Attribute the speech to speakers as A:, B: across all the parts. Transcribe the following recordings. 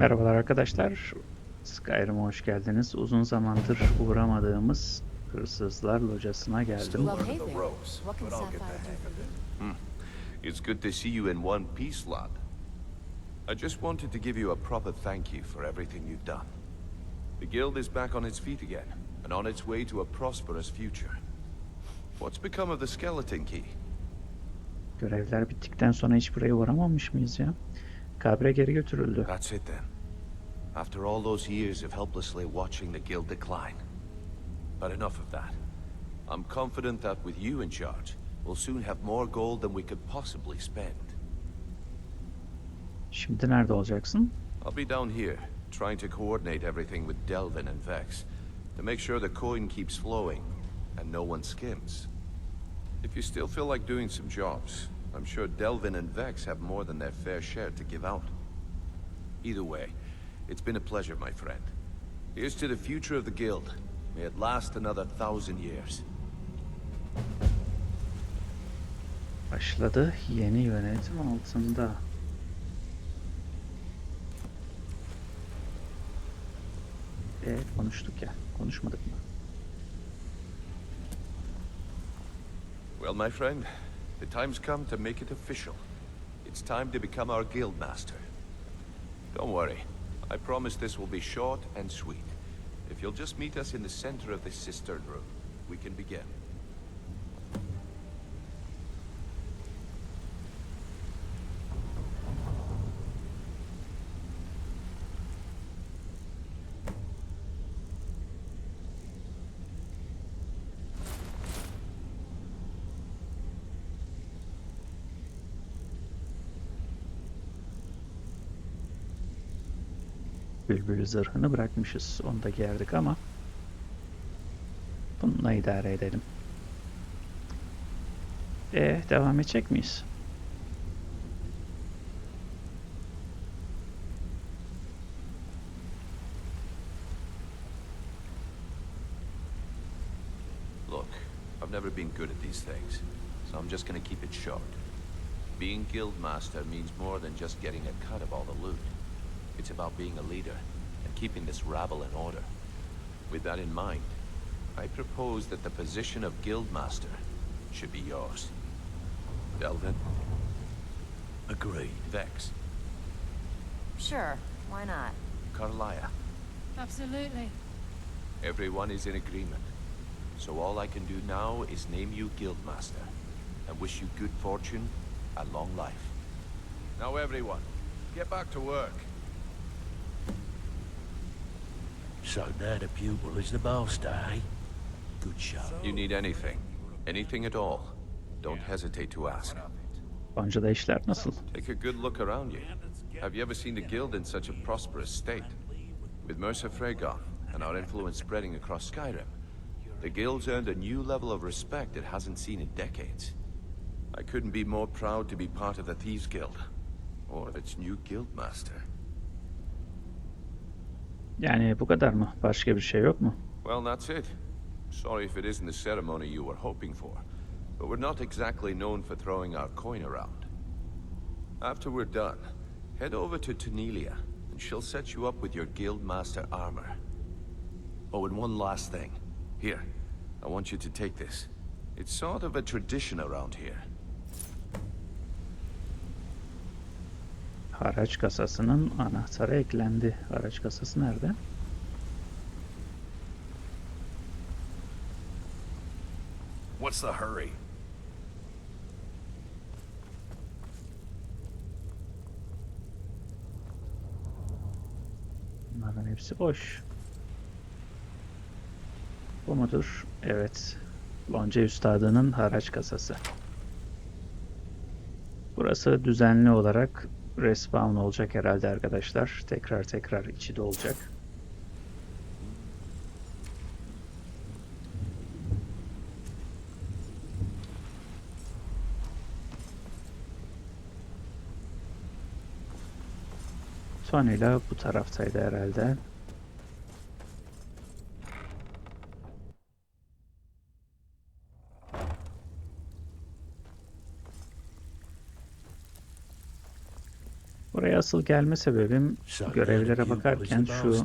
A: Merhabalar arkadaşlar. Skyrim'e hoş geldiniz. Uzun zamandır uğramadığımız Hırsızlar Locası'na geldim.
B: İt. It's good to see you in one piece, lad. I just wanted to give you a proper thank you for everything you've done. The guild is back on its feet again, and on its way to a prosperous future. What's become of the skeleton key?
A: Görevler bittikten sonra hiç buraya uğramamış mıyız ya? Kabre geri götürüldü.
B: That's it then. After all those years of helplessly watching the guild decline. But enough of that. I'm confident that with you in charge, we'll soon have more gold than we could possibly spend.
A: Şimdi nerede olacaksın?
B: I'll be down here, trying to coordinate everything with Delvin and Vex, to make sure the coin keeps flowing, and no one skims. If you still feel like doing some jobs, I'm sure Delvin and Vex have more than their fair share to give out. Either way, it's been a pleasure, my friend. Here's to the future of the Guild. May it last another thousand years.
A: Başladı. Yeni yönetim altında. E konuştuk ya. Konuşmadık mı?
B: Well, my friend, the time's come to make it official. It's time to become our guild master. Don't worry. I promise this will be short and sweet. If you'll just meet us in the center of this cistern room, we can begin.
A: Bülbül zırhını bırakmışız. Onu da giyerdik ama bununla idare edelim. E devam edecek miyiz?
B: Look, I've never been good at these things, so I'm just gonna keep it short. Being guild master means more than just getting a cut of all the loot. It's about being a leader and keeping this rabble in order. With that in mind, I propose that the position of Guildmaster should be yours. Delvin,
C: Agreed.
B: Vex,
D: Sure, why not?
B: Carlia,
E: Absolutely.
B: everyone is in agreement. So all I can do now is name you Guildmaster, and wish you good fortune and long life. Now everyone, get back to work.
C: So now the pupil is the master, eh? Good show.
B: You need anything, anything at all, don't hesitate to ask.
A: Bancada işler nasıl?
B: Take a good look around you. Have you ever seen the guild in such a prosperous state? With Mercer Fregon and our influence spreading across Skyrim, the guild's earned a new level of respect it hasn't seen in decades. I couldn't be more proud to be part of the Thieves Guild, or its new guild master.
A: Yani hmm. bu kadar mı? Başka bir şey yok mu?
B: Well, that's it. Sorry if it isn't the ceremony you were hoping for, but we're not exactly known for throwing our coin around. After we're done, head over to Tanelia, and she'll set you up with your guild master armor. Oh, and one last thing. Here, I want you to take this. It's sort of a tradition around here.
A: Haraç kasasının anahtarı eklendi. Haraç kasası nerede?
C: What's the hurry?
A: Bunların hepsi boş. Bu mudur? Evet. Lonca Üstadı'nın haraç kasası. Burası düzenli olarak respawn olacak herhalde arkadaşlar. Tekrar tekrar içi de olacak. Sonuyla bu taraftaydı herhalde. Asıl gelme sebebim görevlere bakarken şu?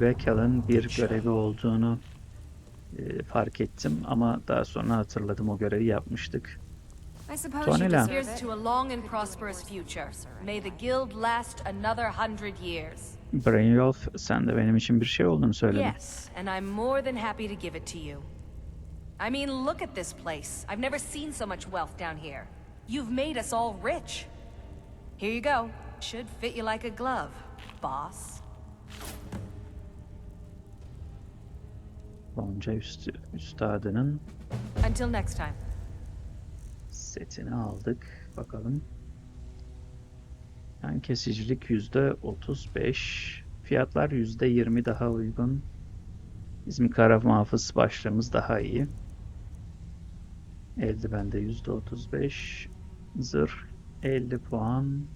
A: Vekal'ın bir görevi olduğunu e, fark ettim ama daha sonra hatırladım o görevi yapmıştık.
D: I suppose
A: Tuan
D: you
A: Ela.
D: deserve
F: Here's
D: it.
F: to a long and prosperous future. May the guild last another hundred years.
A: Brain Wolf sen de benim için bir şey olduğunu söyledin.
F: Yes, and I'm more than happy to give it to you. I mean, look at this place. I've never seen so much wealth down here. You've made us all rich. Here you go. Should fit you like a glove, boss.
A: Lonca üst, üstadının
F: Until next time.
A: setini aldık. Bakalım. Yan kesicilik yüzde 35. Fiyatlar yüzde 20 daha uygun. Bizim kara muhafız başlığımız daha iyi. Eldivende yüzde 35. Zırh 50 puan.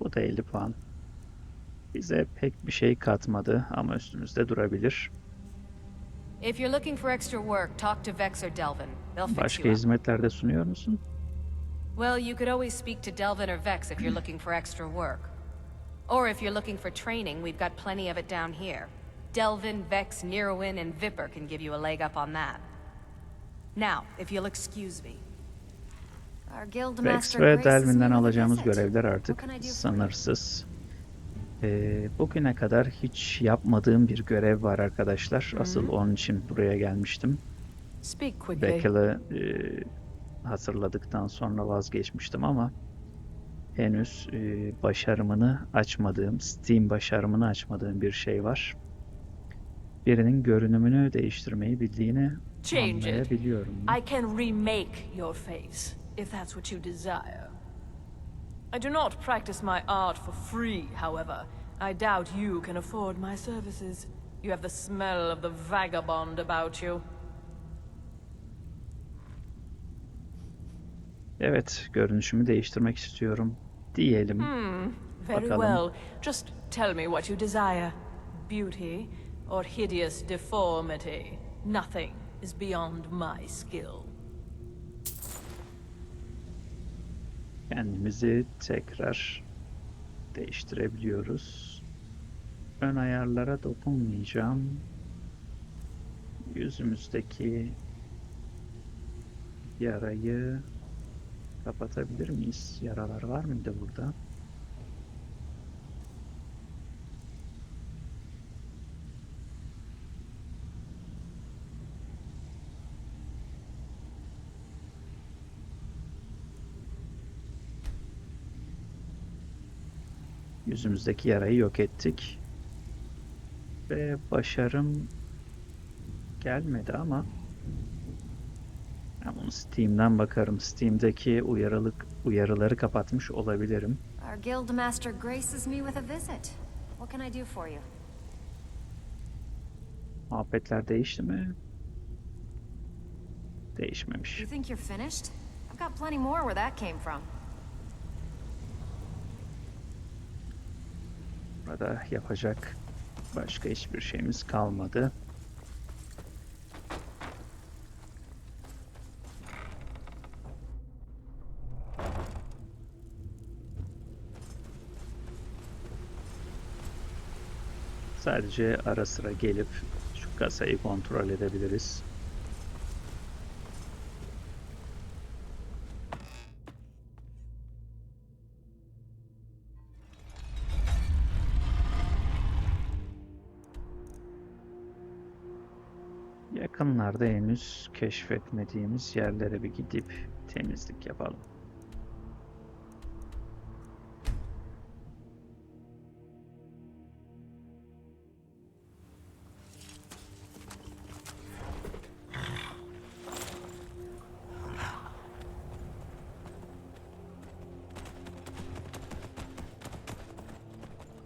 A: Bu da 50 puan. Bize pek bir şey katmadı ama üstümüzde durabilir.
F: If you're looking for extra work, talk to Vex or Delvin. They'll fix
A: Başka
F: you up.
A: hizmetler de sunuyor musun?
F: Well, you could always speak to Delvin or Vex if you're looking for extra work. Or if you're looking for training, we've got plenty of it down here. Delvin, Vex, Neroin, and Vipper can give you a leg up on that. Now, if you'll excuse me.
A: Rex ve Delvin'den alacağımız görevler artık sınırsız. Ee, bugüne kadar hiç yapmadığım bir görev var arkadaşlar. Asıl onun için buraya gelmiştim. Beckel'ı e, hatırladıktan sonra vazgeçmiştim ama henüz e, başarımını açmadığım, Steam başarımını açmadığım bir şey var. Birinin görünümünü değiştirmeyi bildiğini anlayabiliyorum.
G: I can remake your face, if that's what you desire. I do not practice my art for free, however. I doubt you can afford my services. You have the smell of the vagabond about you.
A: Evet, görünüşümü değiştirmek istiyorum diyelim.
G: Hmm, very
A: Bakalım.
G: well. Just tell me what you desire. Beauty or hideous deformity. Nothing is beyond my skill.
A: Kendimizi tekrar değiştirebiliyoruz. Ön ayarlara dokunmayacağım. Yüzümüzdeki yarayı kapatabilir miyiz? Yaralar var mıydı burada? Yüzümüzdeki yarayı yok ettik. Ve başarım gelmedi ama ben bunu Steam'den bakarım. Steam'deki uyarılık uyarıları kapatmış olabilirim.
D: Our guild master graces me with a visit. What can I do for you?
A: Muhabbetler değişti mi? Değişmemiş.
D: You think you're finished? I've got plenty more where that came from.
A: Burada yapacak başka hiçbir şeyimiz kalmadı. Sadece ara sıra gelip şu kasayı kontrol edebiliriz. Henüz keşfetmediğimiz yerlere bir gidip temizlik yapalım.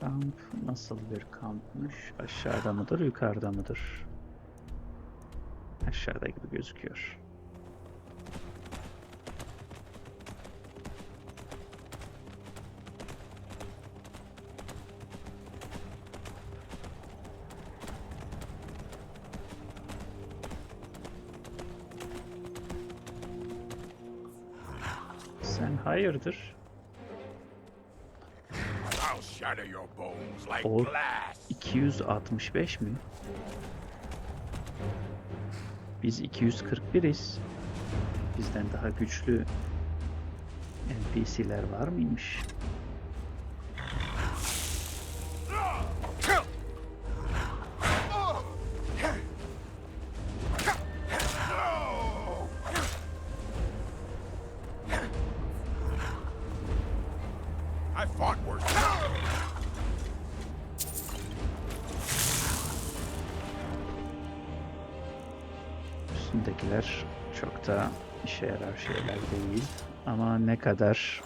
A: Kamp nasıl bir kampmış? Aşağıda mıdır, yukarıda mıdır? Aşağıda gibi gözüküyor. Sen hayırdır?
H: shatter your bones like
A: O
H: glass.
A: 265 mi? Biz 241'iz. Bizden daha güçlü NPC'ler var mıymış? Üstündekiler çok da işe yarar şeyler değil. Ama ne kadar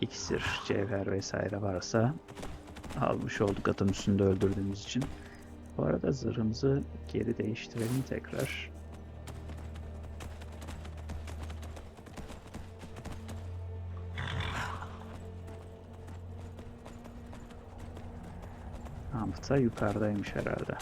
A: iksir, cevher vesaire varsa almış olduk atın üstünde öldürdüğümüz için. Bu arada zırhımızı geri değiştirelim tekrar. Hamza yukarıdaymış herhalde.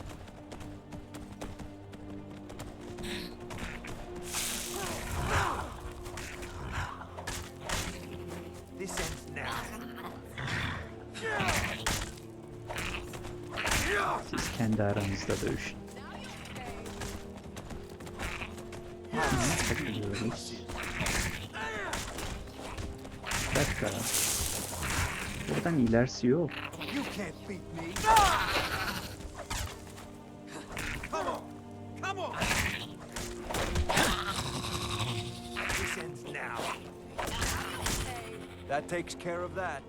H: Of that.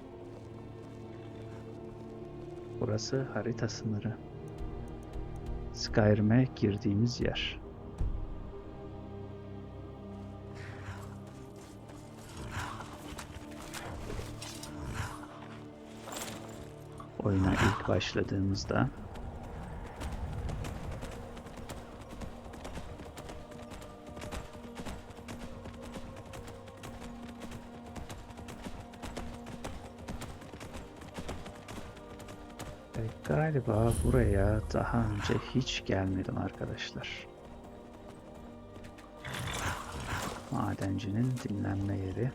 A: Burası harita sınırı. Skyrim'e girdiğimiz yer. Oyuna ilk başladığımızda galiba buraya daha önce hiç gelmedim arkadaşlar. Madencinin dinlenme yeri.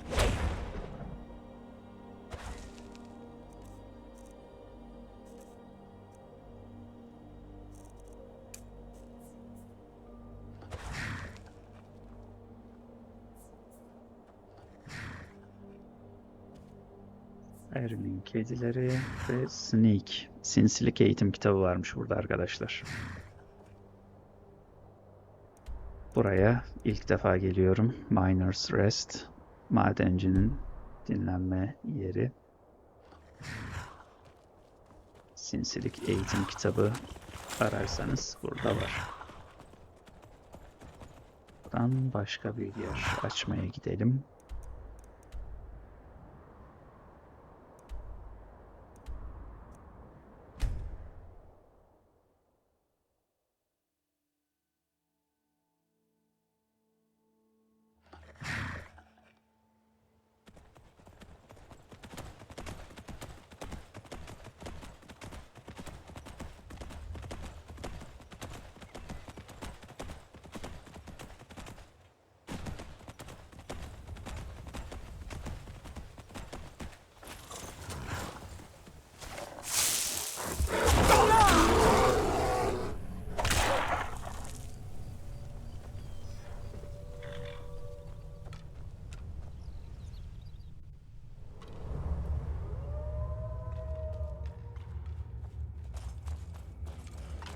A: Ermin kedileri ve Sneak. Sinsilik eğitim kitabı varmış burada arkadaşlar. Buraya ilk defa geliyorum. Miner's Rest. Madencinin dinlenme yeri. Sinsilik eğitim kitabı ararsanız burada var. Buradan başka bir yer açmaya gidelim.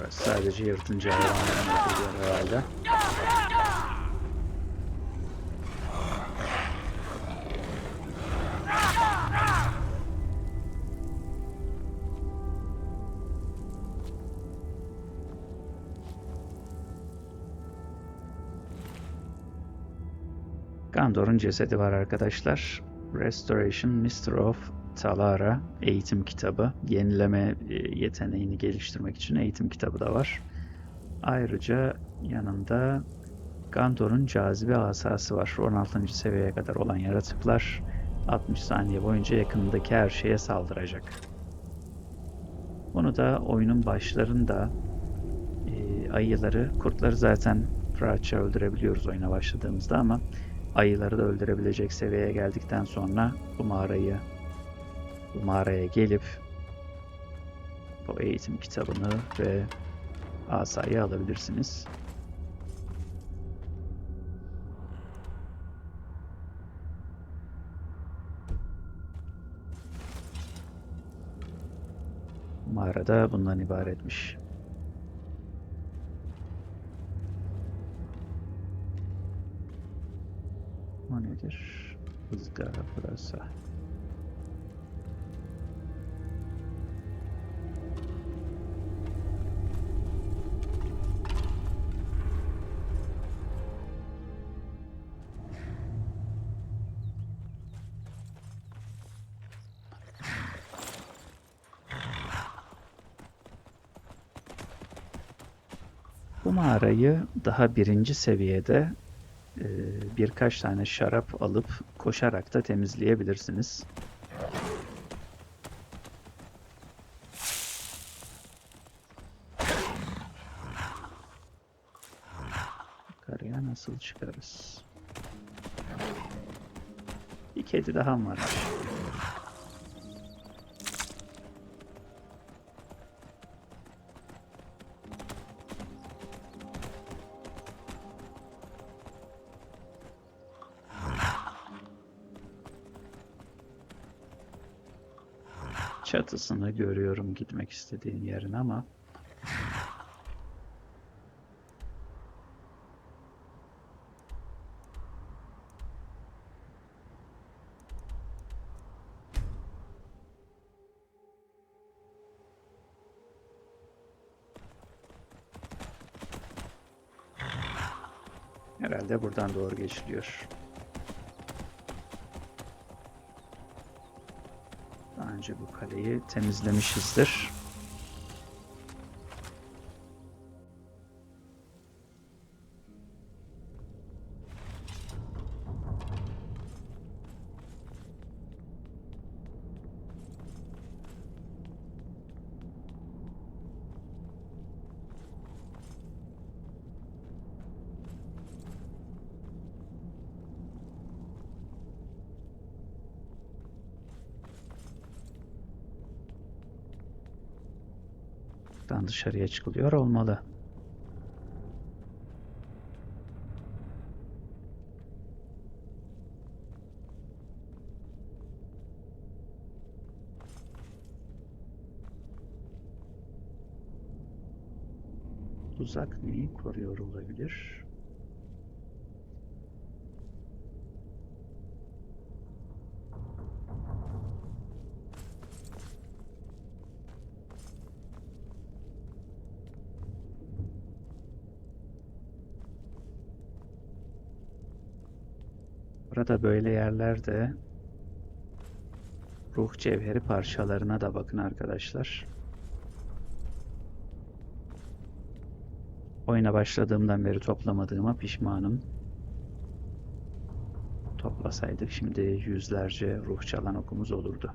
A: Burası sadece yırtınca hayvanların olduğu yer herhalde. Gandor'un cesedi var arkadaşlar. Restoration Mystery of Talara eğitim kitabı. Yenileme e, yeteneğini geliştirmek için eğitim kitabı da var. Ayrıca yanında Gandor'un cazibe asası var. 16. seviyeye kadar olan yaratıklar 60 saniye boyunca yakınındaki her şeye saldıracak. Bunu da oyunun başlarında e, ayıları, kurtları zaten rahatça öldürebiliyoruz oyuna başladığımızda ama ayıları da öldürebilecek seviyeye geldikten sonra bu mağarayı bu mağaraya gelip bu eğitim kitabını ve asayı alabilirsiniz. Mağarada bundan ibaretmiş. O nedir? Izgara pırasa. Mağarayı daha birinci seviyede e, birkaç tane şarap alıp koşarak da temizleyebilirsiniz. Yukarıya nasıl çıkarız? Bir kedi daha mı varmış? Çatısını görüyorum gitmek istediğin yerin ama Herhalde buradan doğru geçiliyor. Önce bu kaleyi temizlemişizdir. Buradan dışarıya çıkılıyor olmalı. Uzak neyi koruyor olabilir? Burada böyle yerlerde ruh cevheri parçalarına da bakın arkadaşlar. Oyuna başladığımdan beri toplamadığıma pişmanım. Toplasaydık şimdi yüzlerce ruh çalan okumuz olurdu.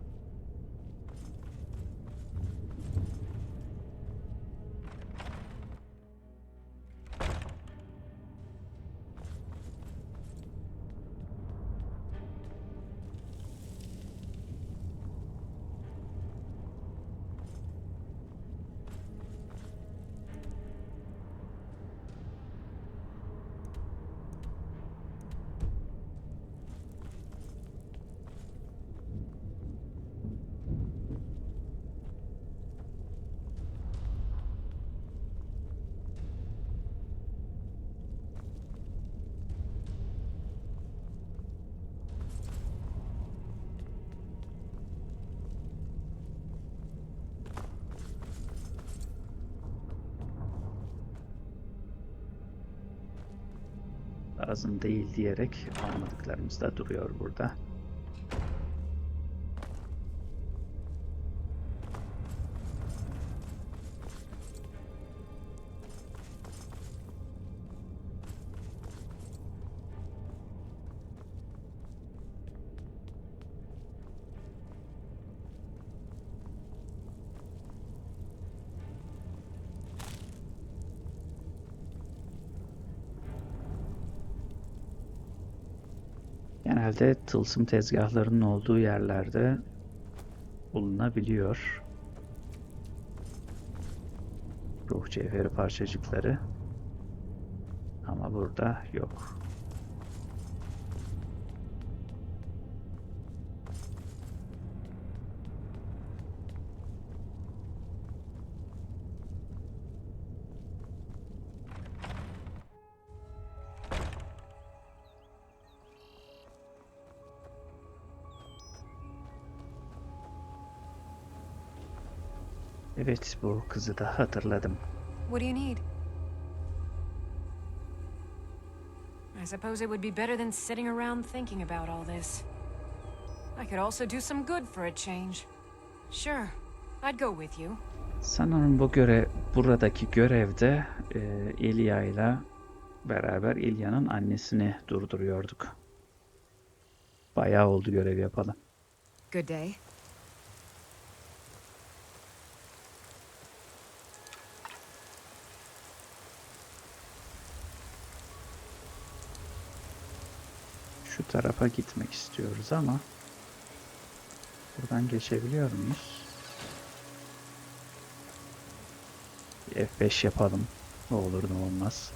A: Lazım değil diyerek almadıklarımız da duruyor burada. Genelde tılsım tezgahlarının olduğu yerlerde bulunabiliyor. Ruh cevheri parçacıkları. Ama burada yok. Evet bu kızı da hatırladım.
D: What do you need? I suppose it would be better than sitting around thinking about all this. I could also do some good for a change. Sure, I'd go with you.
A: Sanırım bu görev, buradaki görevde e, Elia ile beraber İlya'nın annesini durduruyorduk. Bayağı oldu görev yapalım.
D: Good day.
A: Tarafa gitmek istiyoruz ama buradan geçebiliyor muyuz? Bir F5 yapalım. Ne olur ne olmaz.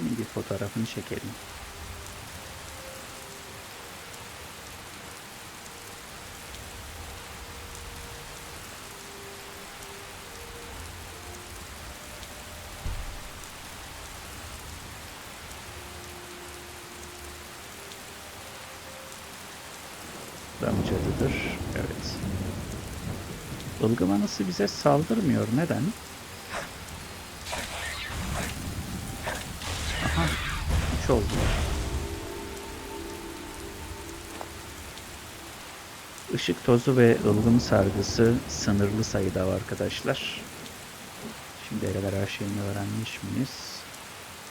A: Senin bir fotoğrafını çekelim. Cadıdır? Evet. Ilgım anası bize saldırmıyor. Neden? Oldu. Işık tozu ve ılgım sargısı sınırlı sayıda var arkadaşlar. Şimdiye kadar her şeyini öğrenmiş miyiz?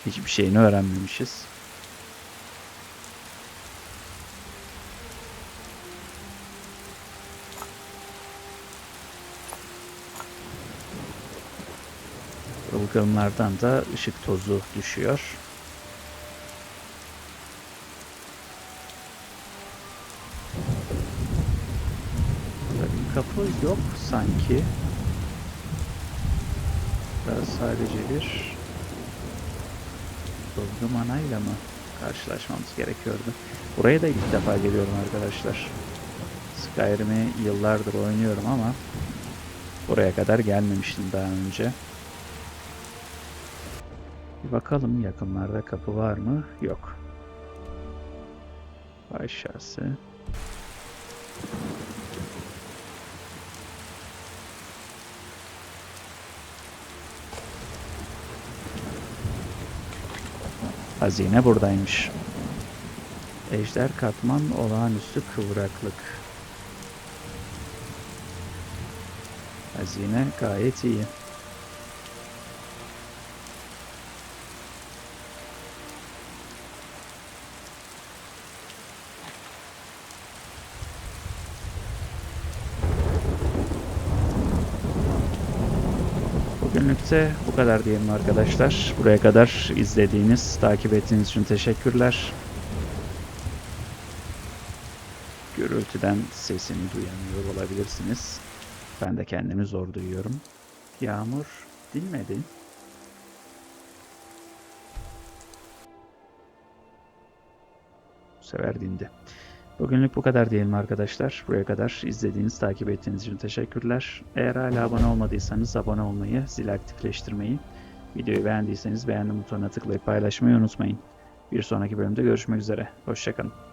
A: Hiçbir şeyini öğrenmemişiz. Ilgımlardan da ışık tozu düşüyor. Burada bir kapı yok sanki. Burada sadece bir Ilgım anayla mı karşılaşmamız gerekiyordu? Buraya da ilk defa geliyorum arkadaşlar. Skyrim'i yıllardır oynuyorum ama buraya kadar gelmemiştim daha önce. Bir bakalım yakınlarda kapı var mı? Yok. Aşağısı. Hazine buradaymış. Ejder katman olağanüstü kıvraklık. Hazine gayet iyi. Bugünlük de bu kadar diyelim arkadaşlar. Buraya kadar izlediğiniz, takip ettiğiniz için teşekkürler. Gürültüden sesini duyamıyor olabilirsiniz. Ben de kendimi zor duyuyorum. Yağmur dinmedi. Bu sefer dindi. Bugünlük bu kadar diyelim arkadaşlar. Buraya kadar izlediğiniz, takip ettiğiniz için teşekkürler. Eğer hala abone olmadıysanız abone olmayı, zil aktifleştirmeyi, videoyu beğendiyseniz beğendim butonuna tıklayıp paylaşmayı unutmayın. Bir sonraki bölümde görüşmek üzere. Hoşçakalın.